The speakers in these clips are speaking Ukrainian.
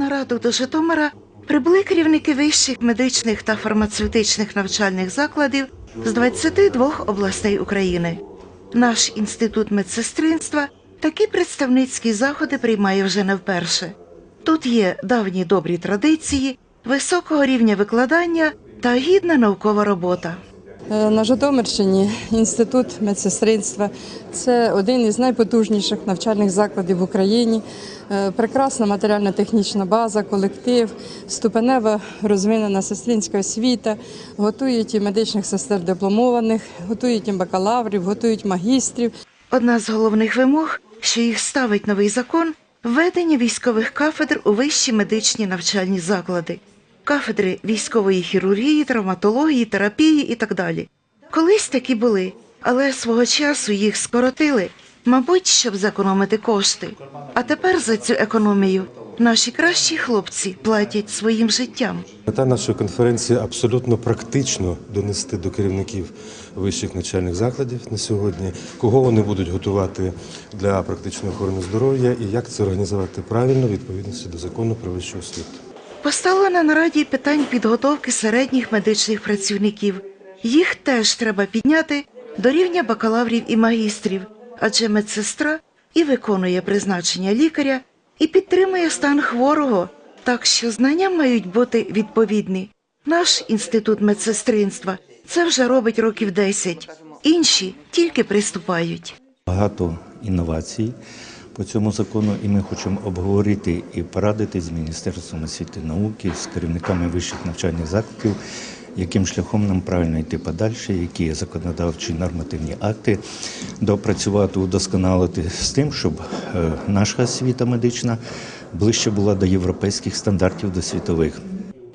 раду до Житомира прибули керівники вищих медичних та фармацевтичних навчальних закладів з 22 областей України. Наш інститут медсестринства такі представницькі заходи приймає вже не вперше. Тут є давні добрі традиції, високого рівня викладання та гідна наукова робота. Е, На Житомирщині інститут медсестринства це один із найпотужніших навчальних закладів в Україні. Е, Прекрасна матеріально-технічна база, колектив, ступенева розвинена сестринська освіта, готують і медичних сестер дипломованих, готують і бакалаврів, готують магістрів. Одна з головних вимог, що їх ставить новий закон, введення військових кафедр у вищі медичні навчальні заклади, кафедри військової хірургії, травматології, терапії і так далі. Колись такі були, але свого часу їх скоротили, мабуть, щоб зекономити кошти. А тепер за цю економію наші кращі хлопці платять своїм життям. Мета нашої конференції абсолютно практично донести до керівників вищих навчальних закладів на сьогодні, кого вони будуть готувати для практичної охорони здоров'я і як це організувати правильно відповідності до закону про вищу освіту. Постало на нараді питань підготовки середніх медичних працівників. Їх теж треба підняти до рівня бакалаврів і магістрів, адже медсестра і виконує призначення лікаря, і підтримує стан хворого, так що знання мають бути відповідні. Наш інститут медсестринства це вже робить років 10, інші тільки приступають. Багато інновацій по цьому закону, і ми хочемо обговорити і порадити з Міністерством освіти і науки, з керівниками вищих навчальних закладів, яким шляхом нам правильно йти подальше, які є законодавчі нормативні акти, допрацювати, удосконалити з тим, щоб е, наша освіта медична ближче була до європейських стандартів, до світових.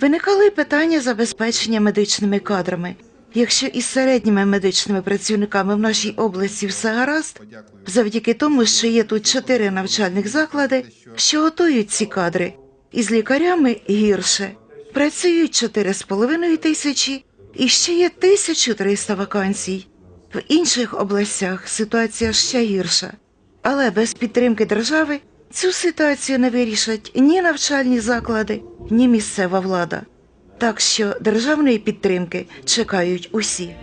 Виникало й питання забезпечення медичними кадрами. Якщо із середніми медичними працівниками в нашій області все гаразд, завдяки тому, що є тут чотири навчальних заклади, що готують ці кадри, із лікарями гірше. Працюють чотири з половиною тисячі і ще є 1300 вакансій. В інших областях ситуація ще гірша. Але без підтримки держави цю ситуацію не вирішать ні навчальні заклади, ні місцева влада. Так що державної підтримки чекають усі.